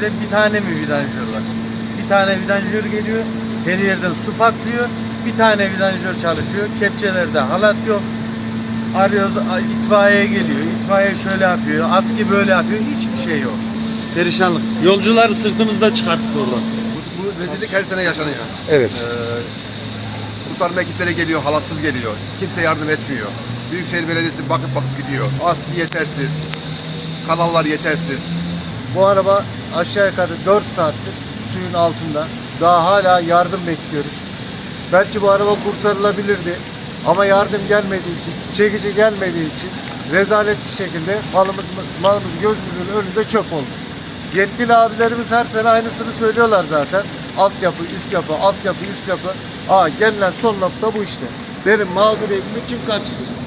Bir de bir tane mi vidanjör var? Bir tane vidanjör geliyor. Her yerden su patlıyor. Bir tane vidanjör çalışıyor. Kepçelerde halat yok. Arıyoruz itfaiye geliyor. İtfaiye şöyle yapıyor. Aski böyle yapıyor. Hiçbir şey yok. Perişanlık. Yolcuları sırtımızda çıkarttık oradan. Bu, bu rezillik her sene yaşanıyor. Evet. Ee, kurtarma ekipleri geliyor, halatsız geliyor. Kimse yardım etmiyor. Büyükşehir Belediyesi bakıp bakıp gidiyor. Aski yetersiz, kanallar yetersiz. Bu araba aşağı yukarı 4 saattir suyun altında. Daha hala yardım bekliyoruz. Belki bu araba kurtarılabilirdi. Ama yardım gelmediği için, çekici gelmediği için rezalet bir şekilde malımız, malımız gözümüzün önünde çöp oldu. Yetkili abilerimiz her sene aynısını söylüyorlar zaten. Altyapı, üst yapı, altyapı, üst yapı. Aa gelinen son nokta bu işte. Benim mağduriyetimi kim karşılayacak?